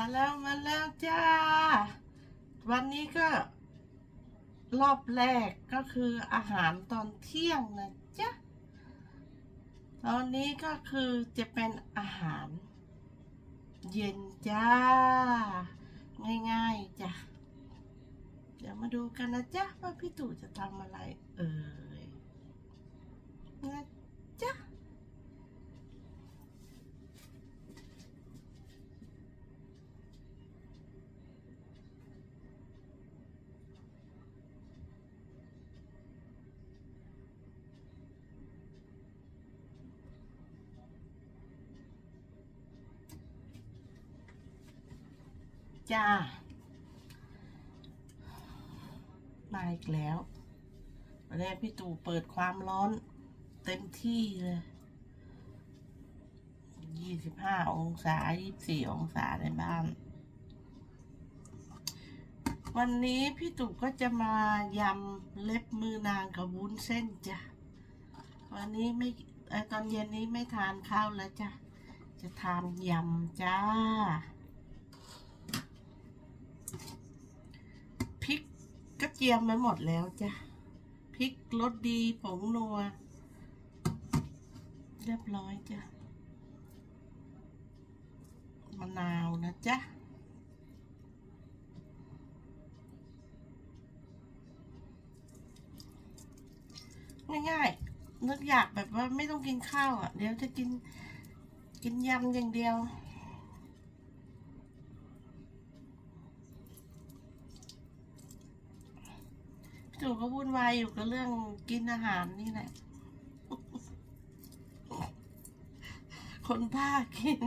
มาแล้วมาแล้วจ้า วันนี้ก็ รอบแรกก็คืออาหารตอนเที่ยงนะจ๊ะ ตอนนี้ก็คือจะเป็นอาหาร เย็นจ้า ง่ายๆจ้ะ เดี๋ยวมาดูกันนะจ๊ะ ว่าพี่ตู่จะทำอะไรเอ่ยนะ จ้า มาอีกแล้ววันนี้พี่ตู่เปิดความร้อนเต็มที่เลยยี่สิบห้าองศายี่สิบสี่องศาในบ้าน วันนี้พี่ตู่ก็จะมายำเล็บมือนางกับวุ้นเส้นจ้ะ วันนี้ไม่ตอนเย็นนี้ไม่ทานข้าวแล้วจ้ะ จะทานยำจ้า พริกก็เจียมไว้หมดแล้วจ้ะพริกรสดีผงนัว เรียบร้อยจ้ะมะนาวนะจ๊ะง่ายๆนึกอยากแบบว่าไม่ต้องกินข้าวอะ เดี๋ยวจะกินกินยำอย่างเดียว พี่ตู่ก็วุ่นวายอยู่กับเรื่องกินอาหารนี่แหละ คนบ้ากิน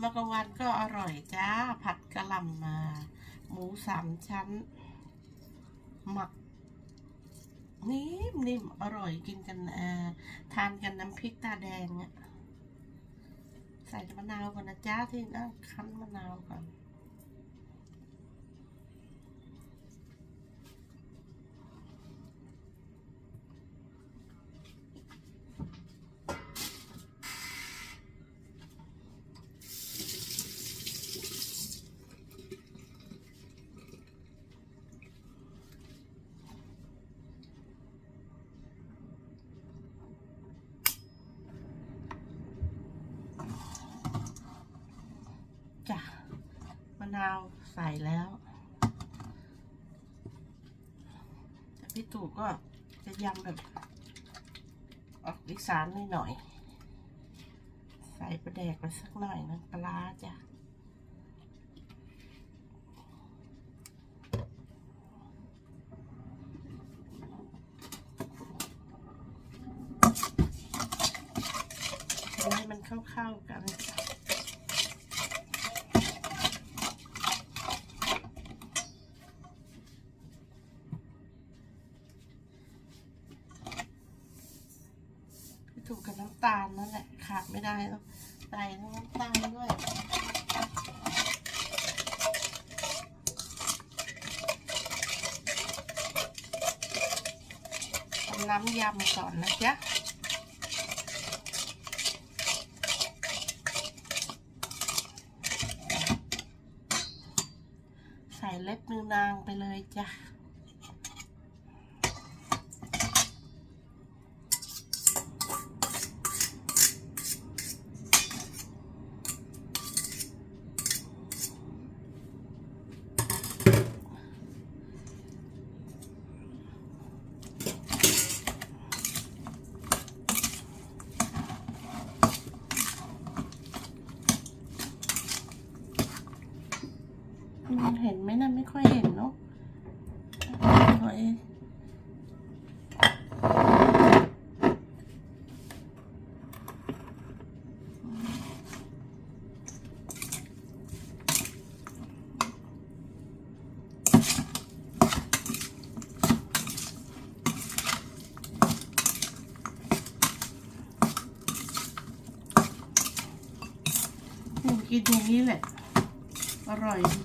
มะกวันก็อร่อยจ้า ผัดกะหล่ำมา หมูสามชั้น หมัก นิ่ มนิ่มอร่อยกินกันทานกันน้ำพริกตาแดงใส่มะนาวก่อนนะจ้าที่นั่งคั้นมะนาวก่อน จ้ะมะนาวใส่แล้ว ที่ตู่ก็จะยำแบบออกอีสานหน่อย ใส่ปลาแดกไปสักหน่อยนะปลาจ้ะให้มันเข้าๆกัน พี่ถูกกับน้ำตาลนั่นแหละ ขาดไม่ได้ต้องใส่ทั้งน้ำตาลด้วย ทำ น้ำยำก่อนนะจ๊ะ ใส่เล็บมือนางไปเลยจ้ะ มันเห็นไหมนะไม่ค่อยเห็นเนาะ กินอย่างนี้แหละ อร่อยดีน่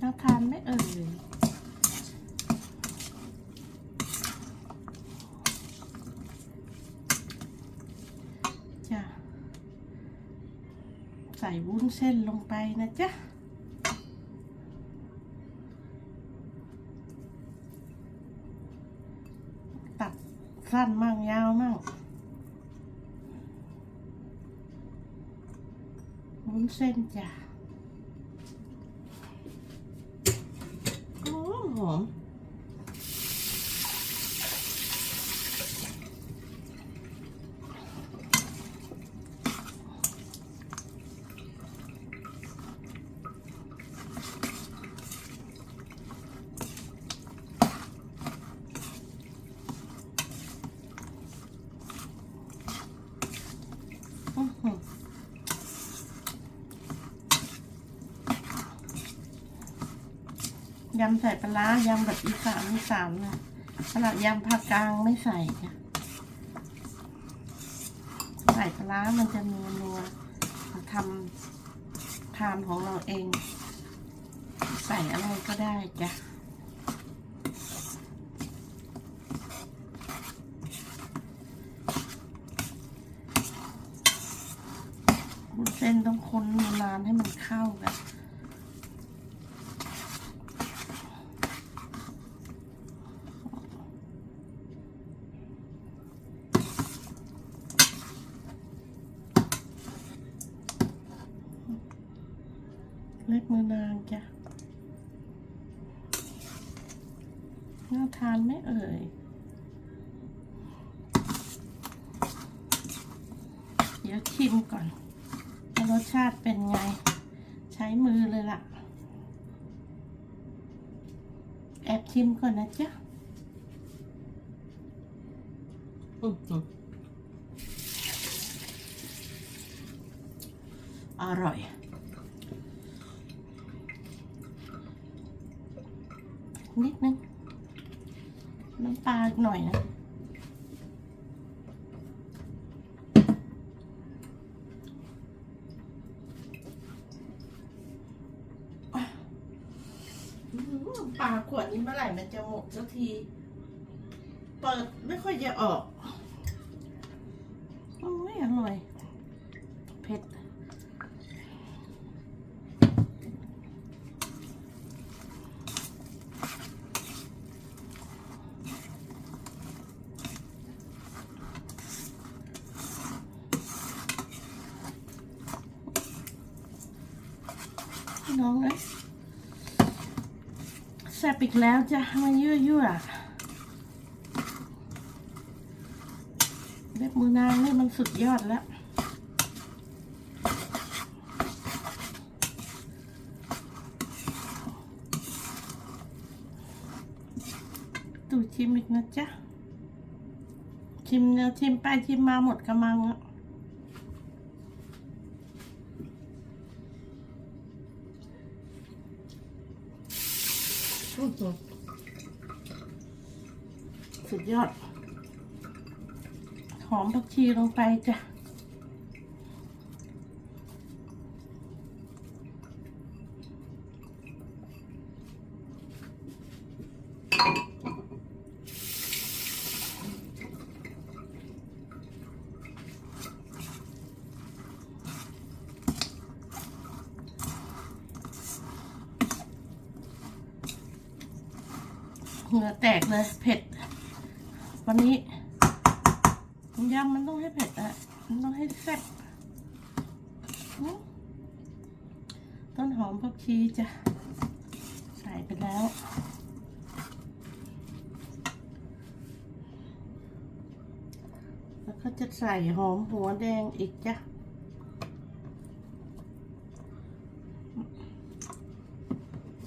า ทานไม่เอ่ยจ้ะใส่วุ้นเส้นลงไปนะจ๊ะตัดสั้นมั่งยาวมั่งวุ้นเส้นจ้ะ โอ้หอม อื้อหือยำ ใส่ปลายำแบบอีสานอีสานนะขนาดยำภาคกลางไม่ใส่จ้ะใส่ปลา มันจะนัวนัวทำทานของเราเอง ใส่อะไรก็ได้จ้ะเส้นต้องคนนานให้มันเข้ากัน เล็กมือนางจ้ะ น่าทานไหมเอ่ยเดี๋ยวชิมก่อนว่ารสชาติเป็นไง ใช้มือเลยล่ะ แอบชิมก่อนนะจ๊ะอื้อหืออร่อย นิดนึง น้ำปลาหน่อยนะปลาขวดนี้เมื่อไหร่มันจะหมดสักที เปิดไม่ค่อยจะออก โอ้ยอร่อย เผ็ด น้องเอ้ย แล้วจะมายั่วยั่วเล็บมือนางนี่มันสุดยอดแล้ว ตู่ชิมอีกนะจ๊ะ ชิมเนื้อชิมไปชิมมาหมดกระมังอะ สุดยอด หอมผักชีลงไปจ้ะ แตกเลย เผ็ด วันนี้ยำมันต้องให้เผ็ดอะมันต้องให้แซ่บต้นหอมผักชีจ้ะ ใส่ไปแล้ว แล้วก็จะใส่หอมหัวแดงอีกจ้ะ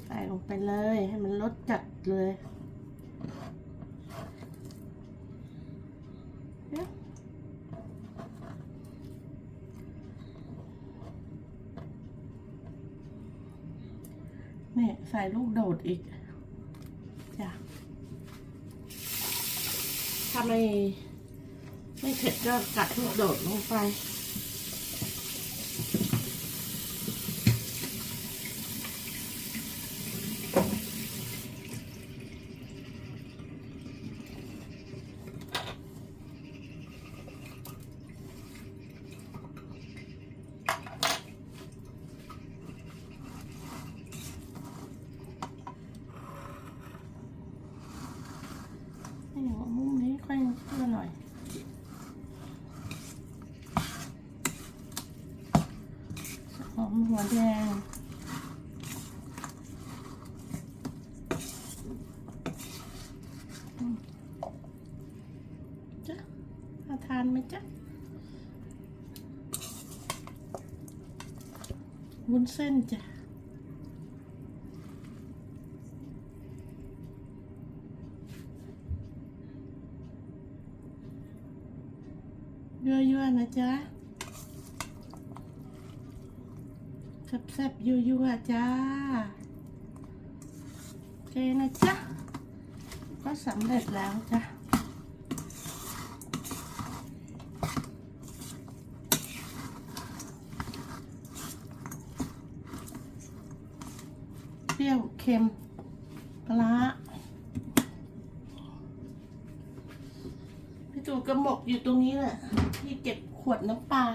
ใส่ลงไปเลยให้มันรสจัดเลย ลูกโดดอีกจ้ะถ้าไม่ไม่เผ็ดก็กัดลูกโดดลงไป แดงจ๊ะน่าทานไหมจ๊ะวุ้นเส้นจ้ะยั่วๆนะจ๊ะ แซ่บๆยั่วๆจ้าโอเคนะจ๊ะ ก็สำเร็จแล้วจ้ะเปรี้ยวเค็มปลาพี่ตูกระหมกอยู่ตรงนี้แหละที่เก็บขวดน้ำปลา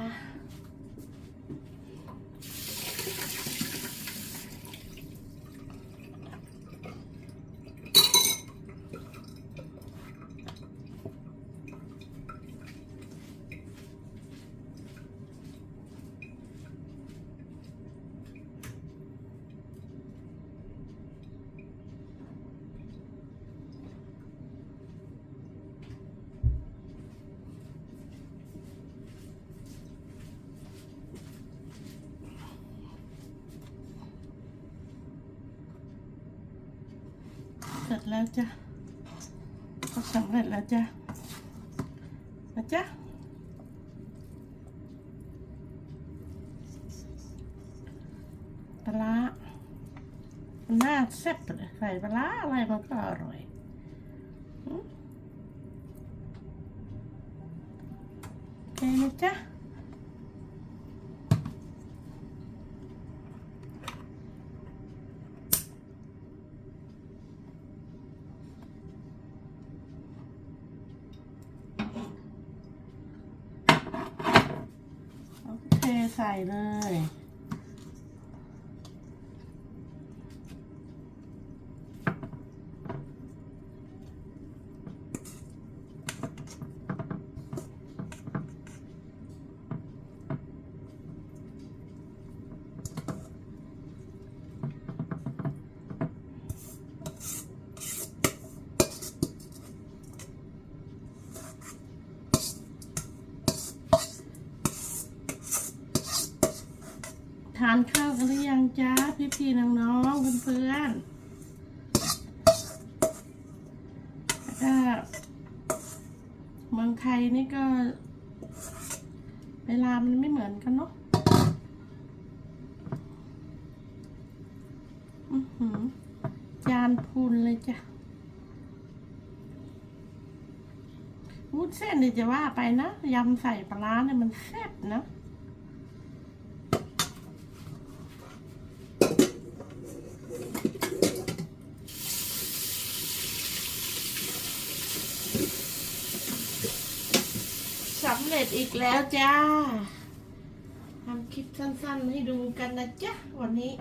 ร็จแล้วจ้ะก็สำเร็จแล้วจ้ะนะจ๊ะปลาหน้าแซ่บเลยใส่ปลาอะไรมันก็อร่อย ใส่เลยานข้าวกันหรือยังจ้าพี่พี่ๆน้องๆเพื่อนๆถ้าเมืองไทยนี่ก็ เวลามันไม่เหมือนกันเนาะอือหือจานพูนเลยจ้ะวุ้นเส้นนี่จะว่าไปนะยำใส่ปลาร้าเนี่ยมันแซ่บนะ สำเร็จอีกแล้วจ้าทำคลิปสั้นๆให้ดูกันนะจ๊ะ วันนี้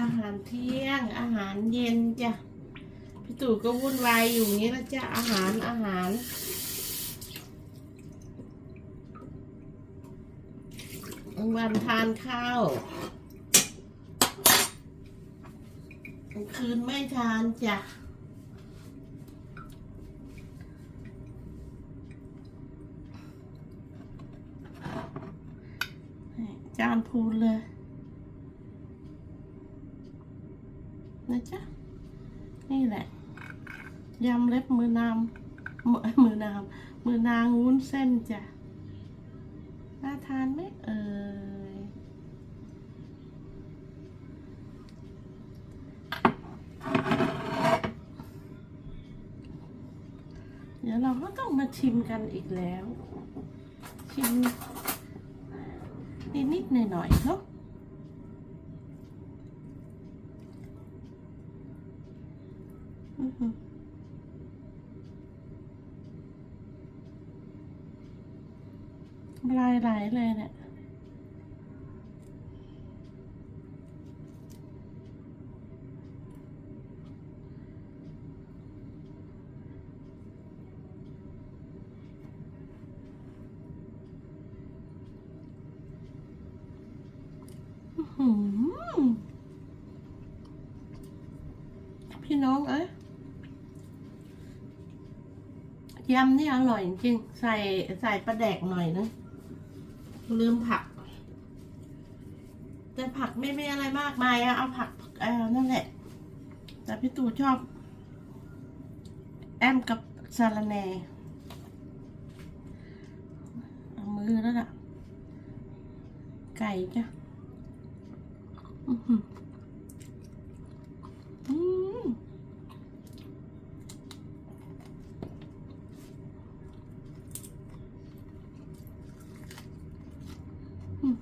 อาหารเที่ยง อาหารเย็นจ้ะ พี่ตู่ก็วุ่นวายอยู่นี้นะจ๊ะอาหารอาหาร วันทานข้าวคืนไม่ทานจ้ะ จานพูนเลยนะจ๊ะ นี่แหละ ยำเล็บมือนางมือมือนางมือนางวุ้นเส้นจ้ะ น่าทานไหมเอ่ยเดี๋ยวเราก็ต้องมาชิมกันอีกแล้ว ชิม นิดๆหน่อยๆเนาะอื้อหือลายหลเลยเนี่ย หืมพี่น้องเอ้ย ยำนี่อร่อยจริงๆใส่ใส่ปลาแดกหน่อยนึงลืมผัก แต่ผักไม่ไม่อะไรมากมายอะเอาผักเออนั่นแหละ แต่พี่ตู่ชอบ แอมกับซาลาแหนเอามือแล้วล่ะ ไก่จ้ะ อื้อหืออืมอืม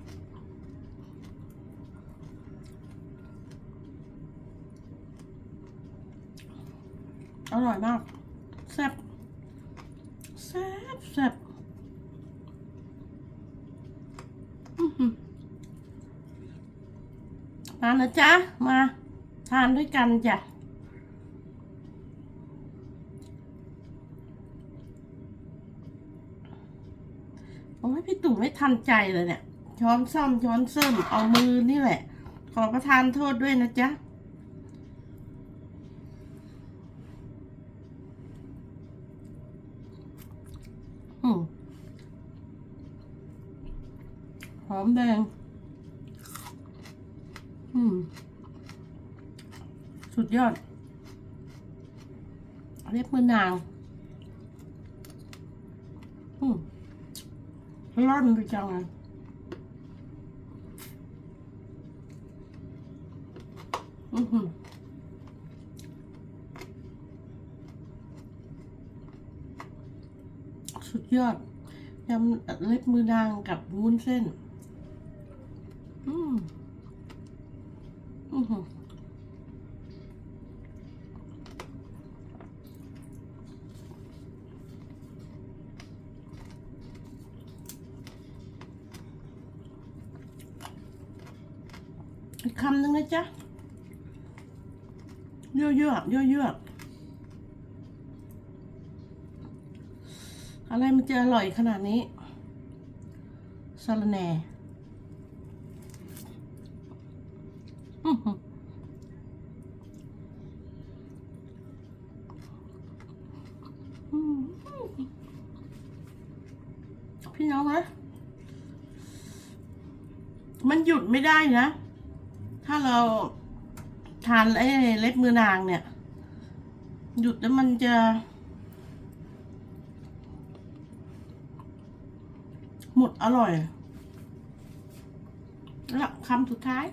อร่อยมาก แซ่บ แซ่บแซ่บมานะจ๊ะ มา ทานด้วยกันจ้ะโอ้ยพี่ตู่ไม่ทันใจเลยเนี่ย ช้อนซ่อมช้อนเส้มเอามือนี่แหละ ขอประทานโทษด้วยนะจ๊ะ อืมหอ มแดง อืม สุดยอดเรียบมือนาง อืมร่อนไปจังเลยอือหือสุดยอดยำเล็บมือนางกับวุ้นเส้น อืมอือหืออีกคำหนึ่งนะจ๊ะเยอะๆเยอะๆอะไรมันจะอร่อยขนาดนี้สาลาแหน่ อื้อหืออืมพี่น้องนะมันหยุดไม่ได้ นะ ถ้าเราทานไอ้เล็บมือนางเนี่ย หยุดแล้วมันจะ หมดอร่อยแล้วคำสุดท้าย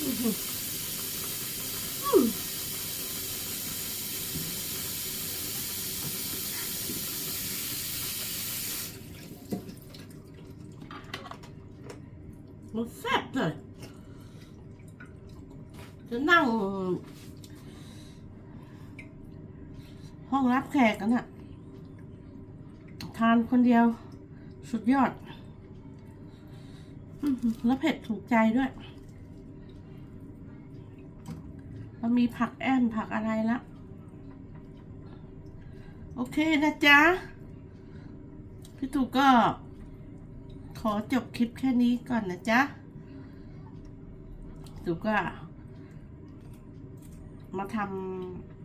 อือมมันแซ่บเลย จะนั่ง ห้องรับแขกกันอะทานคนเดียว สุดยอด แล้วเผ็ดถูกใจด้วยมันมีผักแอมผักอะไรละ โอเคนะจ๊ะ พี่ตู่ก็ ขอจบคลิปแค่นี้ก่อนนะจ๊ะตู่ก็ มาทำ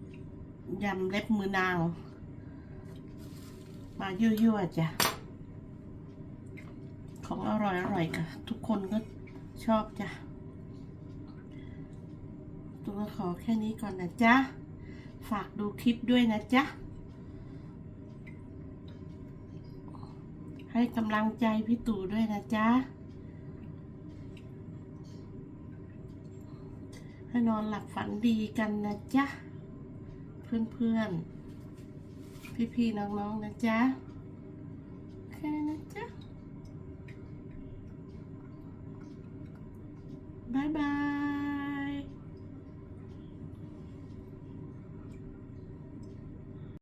ยำเล็บมือนาง มายั่วๆจ้ะ ของอร่อยๆค่ะ ทุกคนก็ชอบจ้ะ ตัวขอแค่นี้ก่อนนะจ๊ะ ฝากดูคลิปด้วยนะจ๊ะ ให้กำลังใจพี่ตู่ด้วยนะจ๊ะ ให้นอนหลับฝันดีกันนะจ๊ะ เพื่อนๆ พี่ๆ น้องๆ นะจ๊ะ แค่นี้นะจ๊ะ บ๊ายบาย